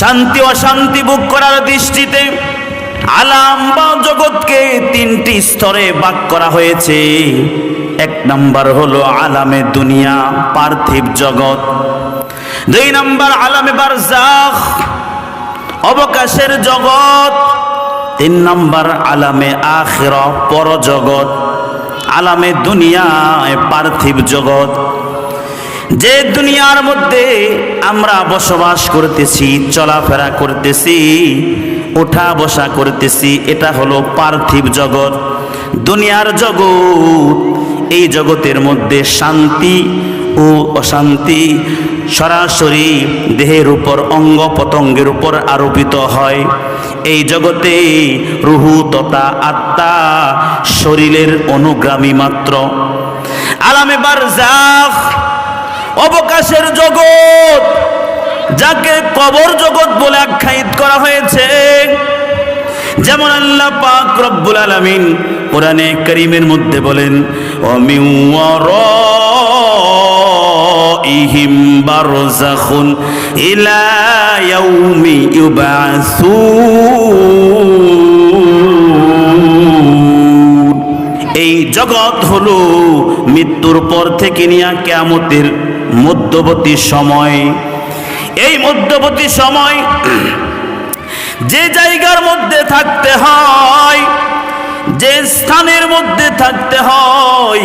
শান্তি অশান্তি ভোগ করার দৃষ্টিতে আলাম বা জগৎকে তিনটি স্তরে ভাগ করা হয়েছে। এক নাম্বার হলো আলামে দুনিয়া, পার্থিব জগৎ। দুই নাম্বার আলামে বারজাখ অবকাশের জগৎ। তিন নাম্বার আলামে আখির, পরজগৎ। আলামে দুনিয়ায় পার্থিব জগৎ। যে দুনিয়ার মধ্যে আমরা বসবাস করতেছি, চলাফেরা করতেছি ওঠা বসা করতেছি, এটা হলো পার্থিব জগৎ। দুনিয়ার জগৎ, এই জগতের মধ্যে শান্তি ও অশান্তি সরাসরি দেহের উপর অঙ্গ পতঙ্গের উপর আরোপিত হয়। এই জগতে রুহু তথা আত্মা শরীরের অনুগ্রামী মাত্র। আলামে বারজাখ অবকাশের জগৎ, যাকে কবর জগৎ বলে আখ্যায়িত করা হয়েছে। যেমন আল্লাহ পাক রব্বুল আলামিন কোরআনে করিমের মধ্যে বলেন অমিন ওয়ারাইহিম বারযাখুন ইলা ইয়াউমি এই জগৎ হলো মৃত্যুর পর থেকে নিয়ে কেয়ামতের মধ্যবর্তী সময়। এই মধ্যবর্তী সময় যে জায়গার মধ্যে থাকতে হয়, যে স্থানের মধ্যে থাকতে হয়,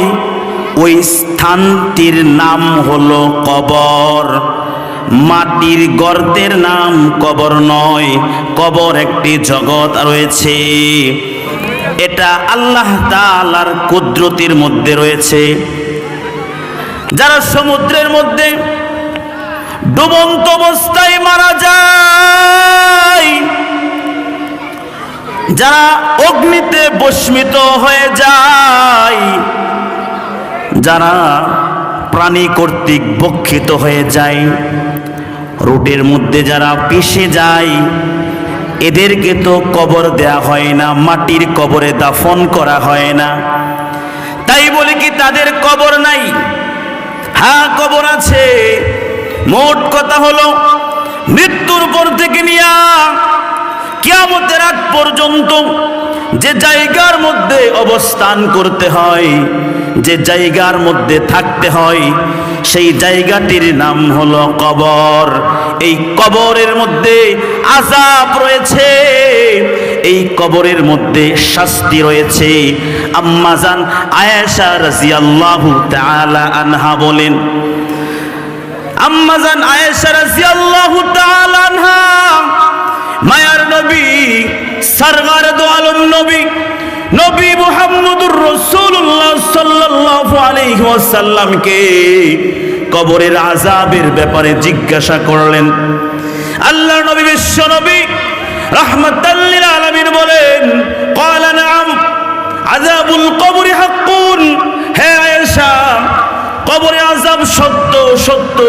ওই স্থানটির নাম হলো কবর। মাটির গর্তের নাম কবর নয়, কবর একটি জগৎ রয়েছে। এটা আল্লাহ তাআলার কুদরতির মধ্যে রয়েছে। যারা সমুদ্রের মধ্যে ডুবন্ত অবস্থায় মারা যায়, যারা অগ্নিতে বস্মিত হয়ে যায়, যারা প্রাণী কর্তৃক বক্ষিত হয়ে যায় রোডের মধ্যে যারা পিষে যায়, এদেরকে তো কবর দেয়া হয় না, মাটির কবরে দাফন করা হয় না। তাই বলে কি তাদের কবর নাই? হ্যাঁ কবর আছে। মোট কথা হলো, মৃত্যুর পর থেকে নিয়া কিয়ামতের আগ পর্যন্ত যে জায়গার মধ্যে অবস্থান করতে হয়, যে জায়গার মধ্যে থাকতে হয়, সেই জায়গাটির নাম হলো কবর। এই কবরের মধ্যে আজাব রয়েছে। এই কবরের মধ্যে শাস্তি রয়েছে। আম্মাজান আয়েশা রাজিয়াল্লাহু তাআলা আনহা বলেন আম্মাজান আয়েশা রাদিয়াল্লাহু তাআলা আনহা, মায়ার নবী সরগার দো আলম নবী নবী মুহাম্মদুর রাসূলুল্লাহ সাল্লাল্লাহু আলাইহি ওয়াসাল্লামকে কবরের আযাবের ব্যাপারে জিজ্ঞাসা করলেন। আল্লাহ নবী বিশ্ব নবী রাহমাতাল লিল আলামিন বলেন, ক্বালা নাম আযাবুল কবরি হাক্কুন। হে আয়েশা, কবরে আযাব সত্য সত্য।